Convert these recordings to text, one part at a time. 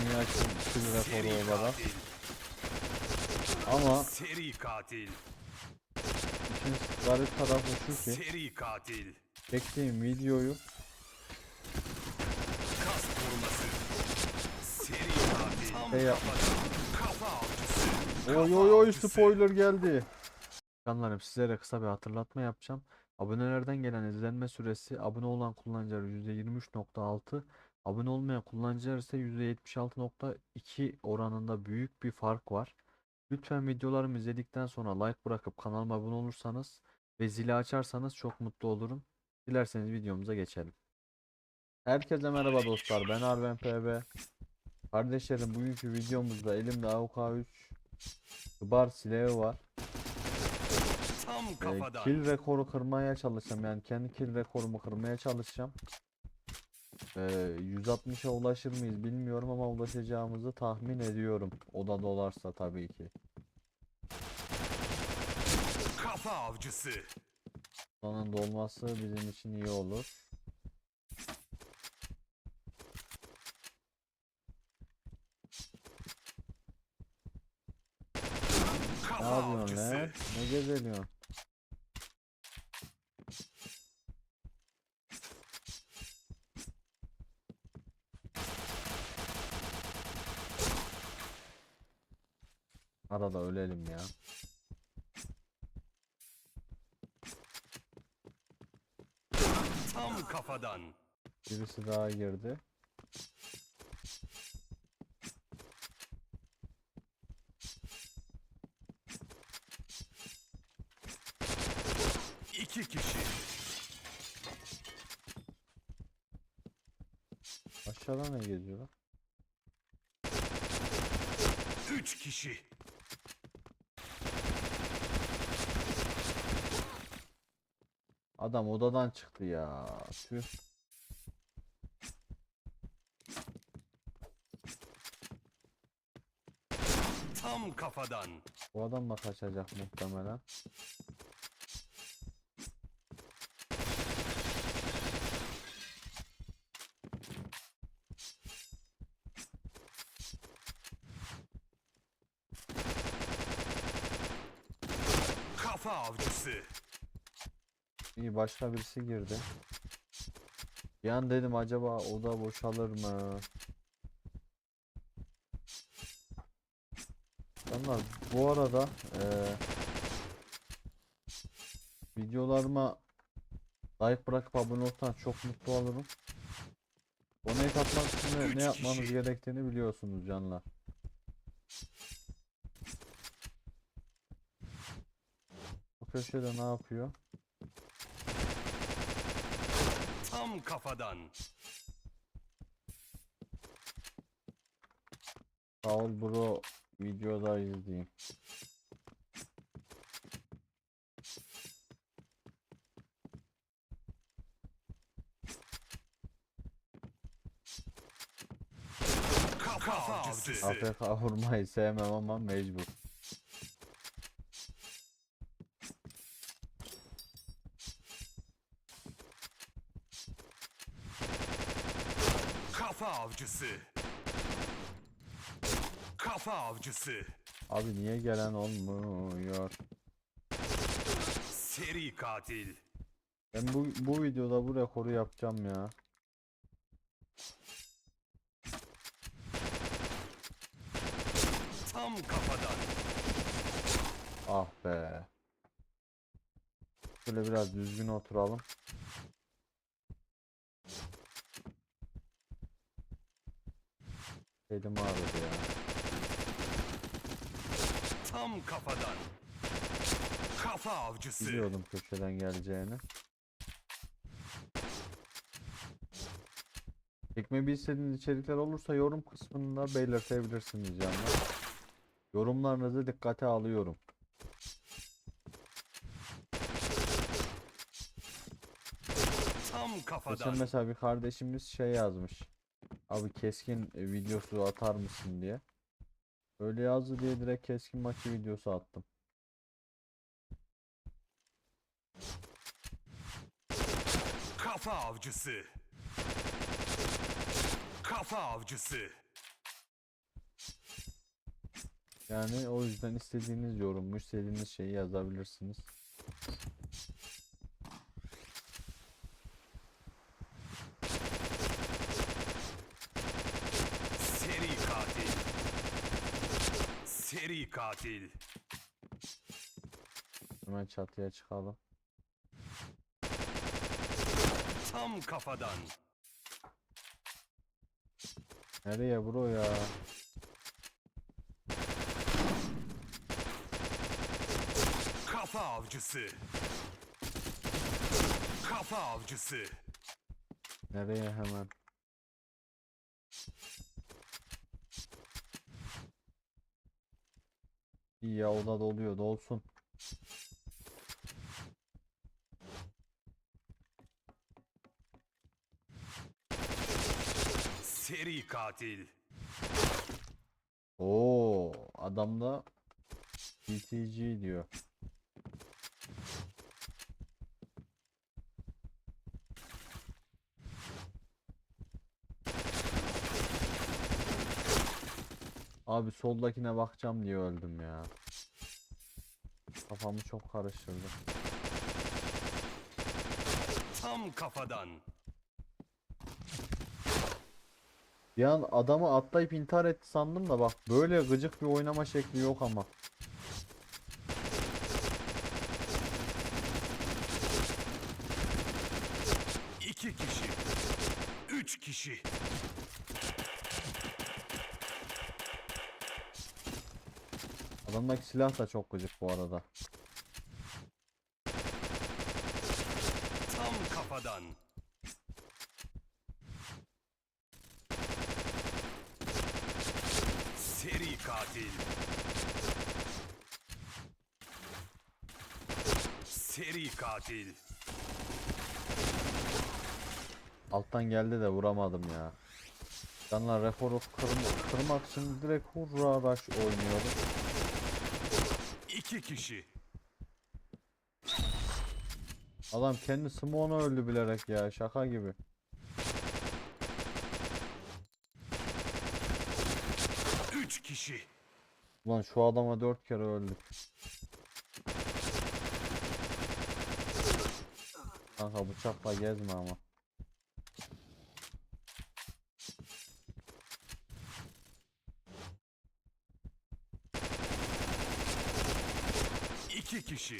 Dünya rekoru olarak. katil. Ama Seri katil. işin garip tarafı şu ki Seri katil. çektiğim videoyu Kas koruması. Seri katil. Tam Şey yap-. Kafa avcısı. Oy oy oy spoiler geldi. Canlarım sizlere kısa bir hatırlatma yapacağım. Abonelerden gelen izlenme süresi abone olan kullanıcılar %23.6, abone olmayan kullanıcılar ise %76.2 oranında büyük bir fark var. Lütfen videolarımı izledikten sonra like bırakıp kanalıma abone olursanız ve zili açarsanız çok mutlu olurum. Dilerseniz videomuza geçelim. Herkese merhaba dostlar. Ben Arven PB. Kardeşlerim bugünkü videomuzda elimde AUK3 Bar silahı var. Tam Ee, kafadan. kill rekoru kırmaya çalışacağım. Yani kendi kill rekorumu kırmaya çalışacağım. Ee, 160'a ulaşır mıyız bilmiyorum ama ulaşacağımızı tahmin ediyorum. O da dolarsa tabii ki. Kafa avcısı. Onun dolması bizim için iyi olur. Ne yapıyorsun lan? Ne gezeliyorsun? Arada ölelim ya. Tam kafadan. Birisi daha girdi. İki kişi. Aşağıda ne geziyor? Üç kişi. Adam odadan çıktı ya. Tüh. Tam kafadan. Bu adam da kaçacak muhtemelen. Kafa avcısı. İyi başka birisi girdi. Bir an dedim acaba oda boşalır mı? Canlar bu arada eee videolarıma like bırakıp abone olursanız çok mutlu olurum. Donate atmak için Üç ne yapmanız gerektiğini biliyorsunuz canlar. Bu köşede ne yapıyor? Tam kafadan. Sağ ol bro videoda izleyeyim. Kafa avcısı. Vurmayı sevmem ama mecbur. Kafa avcısı. Kafa avcısı. Abi niye gelen olmuyor? Seri katil. Ben bu bu videoda bu rekoru yapacağım ya. Tam kafadan. Ah be. Şöyle biraz düzgün oturalım. Elim ağrıdı ya. Tam kafadan. Kafa avcısı. Biliyordum köşeden geleceğini. Çekmeyi istediğiniz içerikler olursa yorum kısmında belirtebilirsiniz canlar. Yorumlarınızı dikkate alıyorum. Tam Geçen kafadan. mesela bir kardeşimiz şey yazmış. Abi keskin e, videosu atar mısın diye. Öyle yazdı diye direkt keskin maçı videosu attım. Kafa avcısı. Kafa avcısı. Yani o yüzden istediğiniz yorumu, istediğiniz şeyi yazabilirsiniz. Seri katil. Hemen çatıya çıkalım. Tam kafadan. Nereye bro ya? Kafa avcısı. Kafa avcısı. Nereye hemen? İyi ya o da doluyor dolsun. Seri katil. Oo adamda BTG diyor. Abi soldakine bakacağım diye öldüm ya. Kafamı çok karıştırdı. Tam kafadan. Bir an adamı atlayıp intihar etti sandım da bak böyle gıcık bir oynama şekli yok ama. İki kişi. Üç kişi. Adamdaki silah da çok gıcık bu arada. Tam kafadan. Seri katil. Seri katil. Alttan geldi de vuramadım ya. Canlar rekoru kırma- kırmak için direkt hurra rush oynuyorum. İki kişi. Adam kendi smoke'unu öldü bilerek ya şaka gibi. Üç kişi. Ulan şu adama dört kere öldük. Kanka bıçakla gezme ama. İki kişi.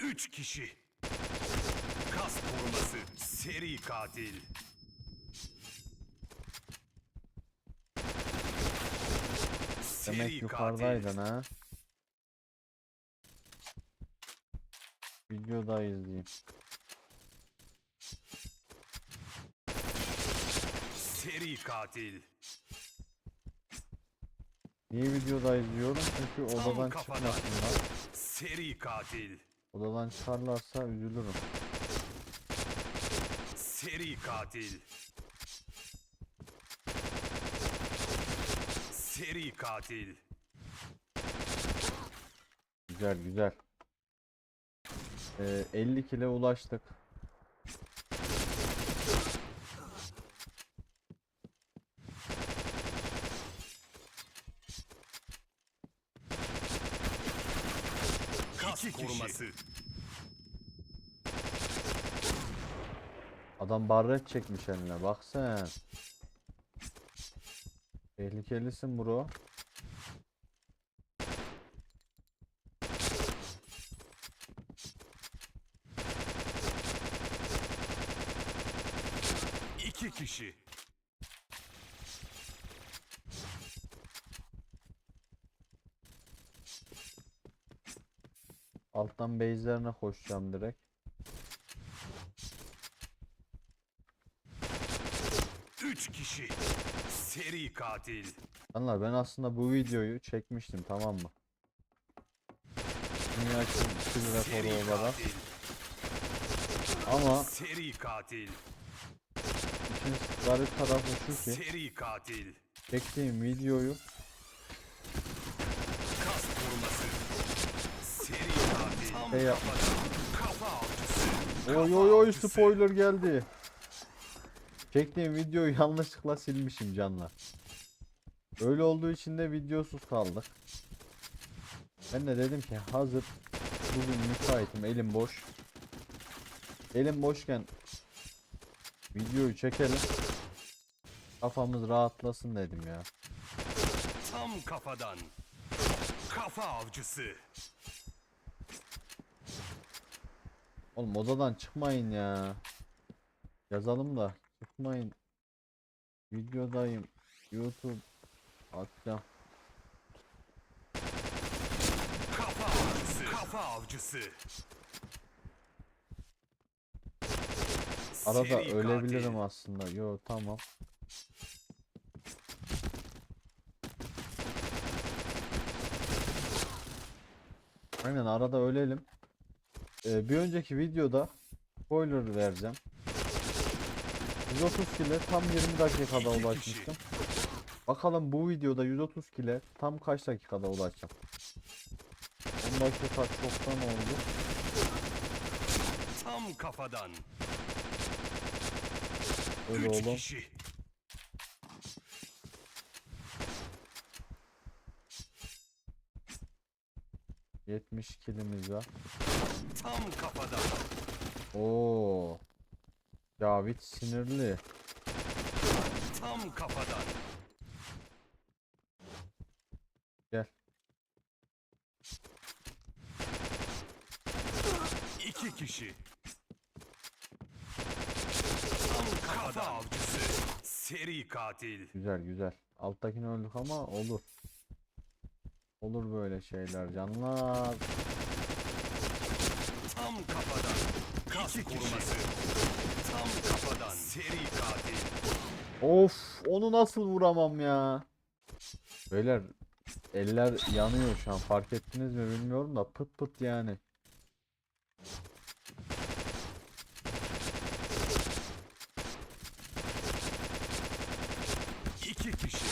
Üç kişi. Kas koruması. Seri katil. Seri Demek yukarıdaydın ha. Videoda izleyeyim. Seri katil. Niye videoda izliyorum? Çünkü odadan çıkmasınlar. Seri katil. Odadan çıkarlarsa üzülürüm. Seri katil. Seri katil. Güzel güzel. Ee, 50 kile ulaştık. Kas koruması. Adam barret çekmiş eline bak sen. Tehlikelisin bro. İki kişi. Alttan base'lerine koşacağım direkt. Üç kişi. Seri katil. Canlar ben aslında bu videoyu çekmiştim tamam mı? Dünya kill Seri rekoru olarak. katil. Ama Seri katil. işin garip tarafı şu ki Seri katil. çektiğim videoyu Kas koruması. Seri katil. Tam Şey yapmış. kafadan. Kafa avcısı. Oy oy oy avcısı. spoiler geldi. Çektiğim videoyu yanlışlıkla silmişim canlar. Öyle olduğu için de videosuz kaldık. Ben de dedim ki hazır bugün müsaitim elim boş. Elim boşken videoyu çekelim. Kafamız rahatlasın dedim ya. Tam kafadan. Kafa avcısı. Oğlum odadan çıkmayın ya. Yazalım da çıkmayın. Videodayım. YouTube atacağım. Kafa avcısı. Kafa avcısı. Arada Seri ölebilirim katil. aslında. Yo tamam. Aynen arada ölelim. Ee, bir önceki videoda spoiler vereceğim. 130 kile tam 20 dakikada ulaşmıştım. Bakalım bu videoda 130 kile tam kaç dakikada ulaşacağım. 10 dakika çoktan oldu. Tam kafadan. Öyle Üç oğlum. kişi. Yetmiş kilimiz var. Tam kafadan. Oo. Cavit sinirli. Tam kafadan. Gel. İki kişi. Tam kafa avcısı. Seri katil. Güzel güzel. Alttakini öldük ama olur. Olur böyle şeyler canlar. Tam kafadan. Kas koruması. Katil. Of onu nasıl vuramam ya. Beyler eller yanıyor şu an fark ettiniz mi bilmiyorum da pıt pıt yani. İki kişi.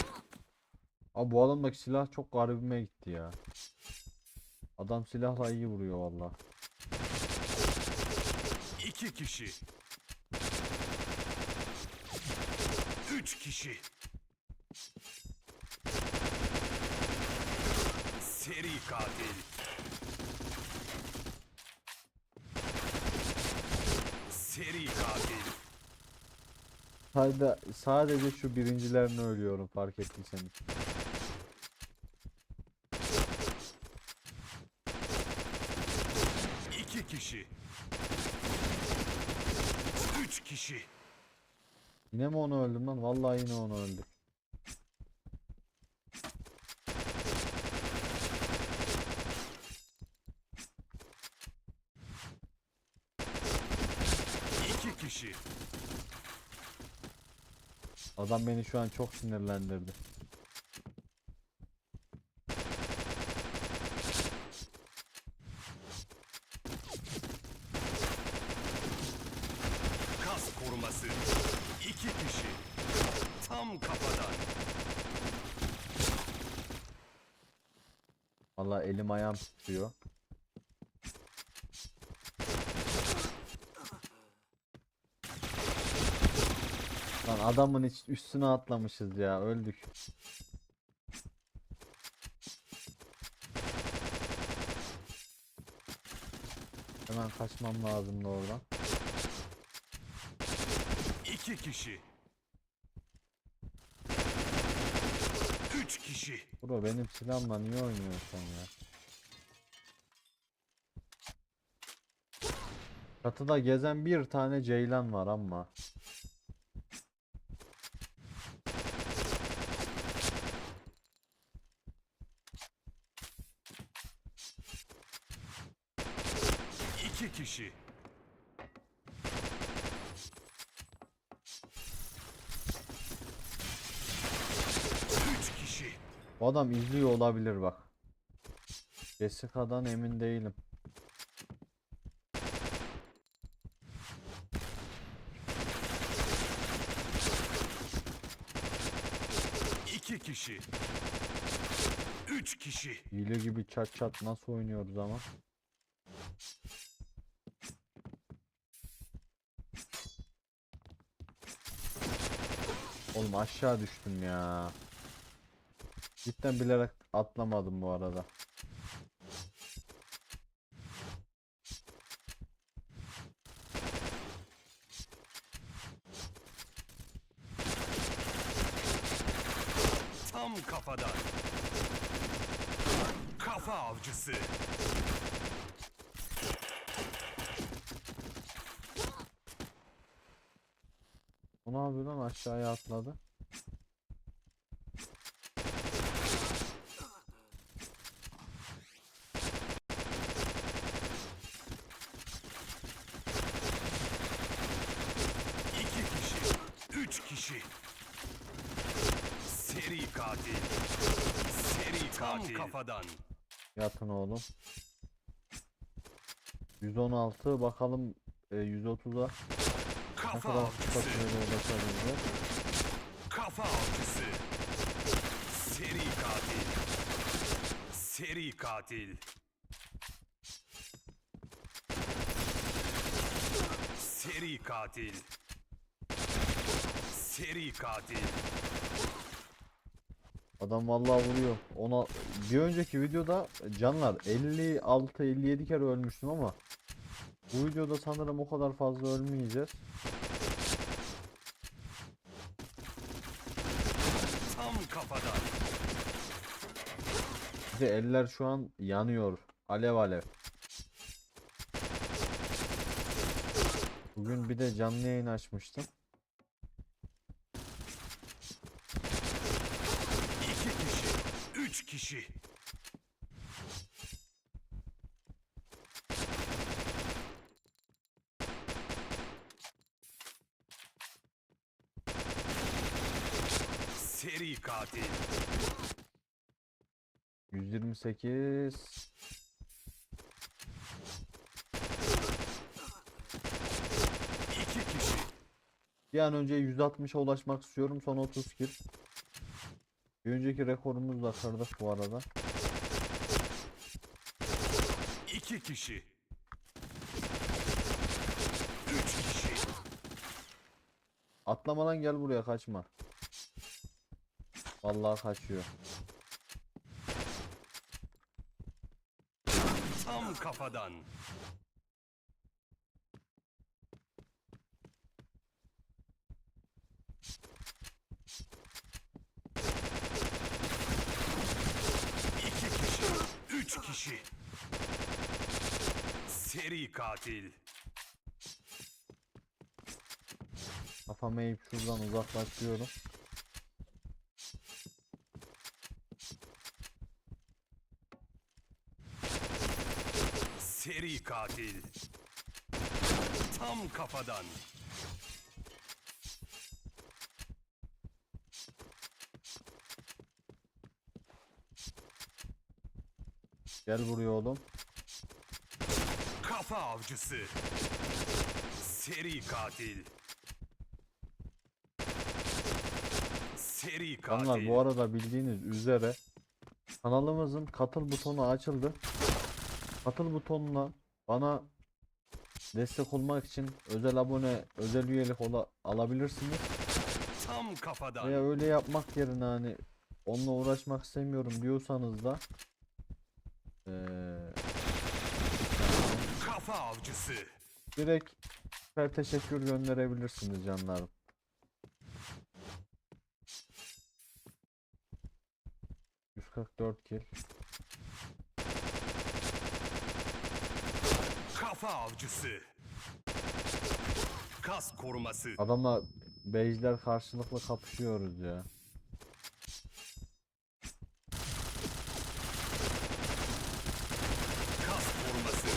Abi bu adamdaki silah çok garibime gitti ya. Adam silahla iyi vuruyor valla. İki kişi. Üç kişi. Seri katil. Seri katil. Sadece, sadece şu birincilerini ölüyorum fark ettiyseniz. İki kişi. Üç kişi. Yine mi onu öldüm lan? Vallahi yine onu öldük. İki kişi. Adam beni şu an çok sinirlendirdi. Kas koruması. İki kişi. Tam kafadan. Vallahi elim ayağım titriyor. Lan adamın hiç üstüne atlamışız ya öldük. Hemen kaçmam lazımdı oradan. İki kişi. Üç kişi. Bro benim silahımla niye oynuyorsun ya? Çatıda gezen bir tane ceylan var ama. İki kişi. Üç kişi. Bu adam izliyor olabilir bak. Jessica'dan emin değilim. İki kişi. Üç kişi. Hile gibi çat çat nasıl oynuyoruz ama. Oğlum aşağı düştüm ya. Cidden bilerek atlamadım bu arada. Tam kafadan. Kafa avcısı. O ne yapıyor lan aşağıya atladı. İki kişi. Üç kişi. Seri katil. Seri katil. Tam kafadan. Yatın oğlum. 116 bakalım e, 130'a ne Kafa kadar avcısı. sürede ulaşabileceğiz. Kafa avcısı. Seri katil. Seri katil. Seri katil. Seri katil. Adam vallahi vuruyor. Ona bir önceki videoda canlar 56 57 kere ölmüştüm ama bu videoda sanırım o kadar fazla ölmeyeceğiz. Tam kafadan. Bir de eller şu an yanıyor. Alev alev. Bugün bir de canlı yayın açmıştım. İki kişi. Üç kişi. Seri katil. 128 İki kişi. Bir an önce 160'a ulaşmak istiyorum. Son 30 kill. Bir önceki rekorumuzu da kırdık bu arada. İki kişi. Üç kişi. Atlamadan gel buraya kaçma. Vallahi kaçıyor. Tam kafadan. İki kişi. Üç kişi. Seri katil. Kafamı eğip şuradan uzaklaşıyorum. Seri katil. Tam kafadan. Gel buraya oğlum. Kafa avcısı. Seri katil. Seri katil. Kanlar bu arada bildiğiniz üzere kanalımızın katıl butonu açıldı. Katıl butonuna bana destek olmak için özel abone, özel üyelik ola- alabilirsiniz. Tam kafadan. Veya öyle yapmak yerine hani onunla uğraşmak istemiyorum diyorsanız da eee, Kafa avcısı. direkt süper teşekkür gönderebilirsiniz canlarım. ...144 kill. Kafa avcısı. Kas koruması. Adamla beyzler karşılıklı kapışıyoruz ya. Kas koruması.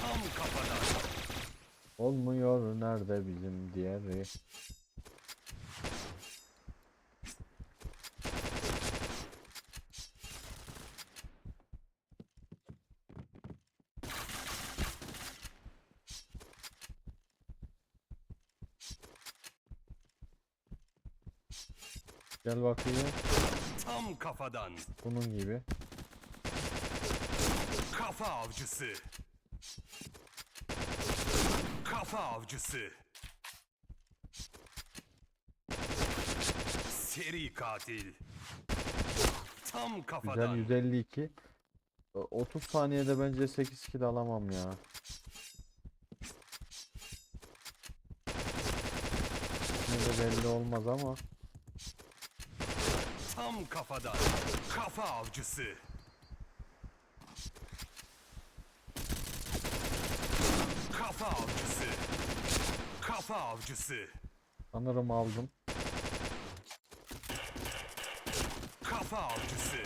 Tam kafadan. Olmuyor nerede bizim diğeri? Gel bakayım. Tam kafadan. Bunun gibi. Kafa avcısı. Kafa avcısı. Seri katil. Tam Güzel kafadan. 152. O- 30 saniyede bence 8 kill alamam ya. Yine de belli olmaz ama. Tam kafadan. Kafa avcısı. Kafa avcısı. Kafa avcısı. Sanırım aldım. Kafa avcısı.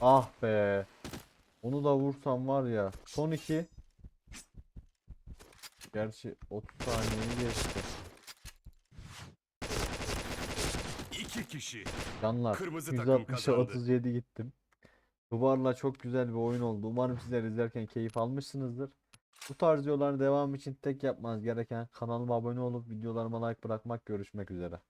Ah be. Onu da vursam var ya. Son 2. Gerçi 30 saniyeyi geçti. İki kişi. Canlar Kırmızı takım 160'a kazandı. 37 gittim. Duvarla çok güzel bir oyun oldu. Umarım sizler izlerken keyif almışsınızdır. Bu tarz videoların devamı için tek yapmanız gereken kanalıma abone olup videolarıma like bırakmak. Görüşmek üzere.